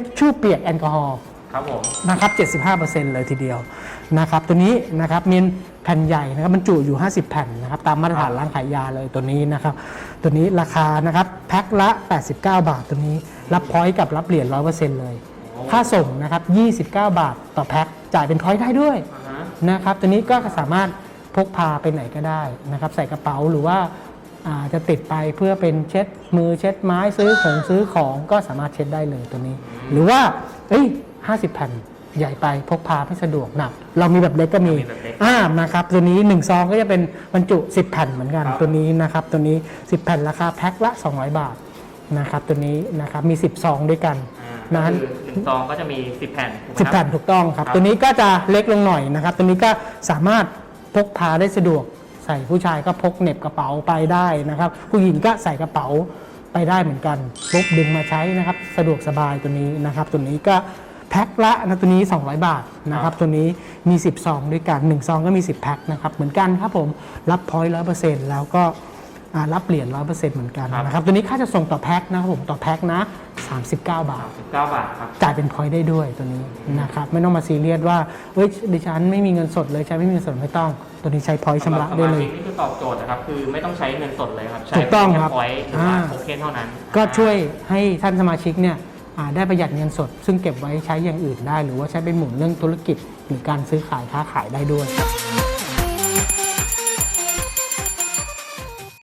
ชชู่เปียกแอลกอฮอล์ครับผมนะครับ 75%เลยทีเดียวนะครับตัวนี้นะครับมีแผ่นใหญ่นะครับบรรจุอยู่ 50 แผ่นนะครับตามมาตรฐานร้านขายยาเลยตัวนี้นะครับตัวนี้ราคานะครับแพ็คละ 89 บาทตัวนี้รับพอยต์กับรับเหรียญ100%เลย ค่าส่งนะครับ 29 บาทต่อแพ็คจ่ายเป็นพอยต์ได้ด้วยอ่าฮะนะครับตัวนี้ก็สามารถพกพาไปไหนก็ได้นะครับใส่กระเป๋าหรือว่าอ่า จะติดไปเพื่อเป็นเช็ดมือเช็ดไม้ซื้อของซื้อของก็สามารถเช็ดได้เลยตัวนี้ หรือว่าเอ้ย50แผ่นใหญ่ไปพกพาไม่สะดวกหนัก เรามีแบบเล็กก็มีมีแบบเล็กอ่านะครับตัวนี้1ซองก็จะเป็นบรรจุ 10 แผ่นเหมือนกันครับตัวนี้นะครับตัวนี้ 10 แผ่นราคาแพ็คละ 200 บาทนะครับตัวนี้นะครับมี 10 ซองด้วยกันอ่านะก็คือหนึ่งซองก็จะมี 10 แผ่นถูกไหมสิบครับแผ่นถูกต้องครับครับ ตัวนี้ก็จะเล็กลงหน่อยนะครับ ตัวนี้ก็สามารถพกพาได้สะดวก ใส่ผู้ชายก็พกเน็บกระเป๋าไปได้นะครับ ผู้หญิงก็ใส่กระเป๋าไปได้เหมือนกันปุ๊บดึงมาใช้นะครับ สะดวกสบายตัวนี้นะครับ ตัวนี้ก็แพ็คละนะตัวนี้ 200 บาทนะครับตัวนี้มี10ซองด้วยกัน1ซองก็มี 10 แพ็คนะครับเหมือนกันครับผมรับพอยต์ร้อยเปอร์เซ็นต์แล้วก็ รับเหรียญร้อยเปอร์เซ็นต์เหมือนกันนะครับ ตัวนี้ค่าจะส่งต่อแพ็คนะครับผมต่อแพ็คนะ 39 บาท39บาทครับ จ่ายเป็นพอยต์ได้ด้วยตัวนี้นะครับ ไม่ต้องมาซีเรียสว่าเอ้ยดิฉันไม่มีเงินสดเลยใช้ไม่มีเงินสดไม่ต้อง ตัวนี้ใช้พอยต์ชำระได้เลย สำหบสมาชิกนี่คือตอบโจทย์นะครับ คือไม่ต้องใช้เงินสดเลยครับ ใช้ถูกต้องครับพอยต์หรือว่าอ่า โทเค็นเท่านั้นก็ช่วยให้ท่านสมาชิกเนี่ยอ่าได้ประหยัดเงินสด ซึ่งเก็บไว้ใช้อย่างอื่นได้ หรือว่าใช้ไปหมุนเรื่องธุรกิจหรือการซื้อขายค้าขายได้ด้วย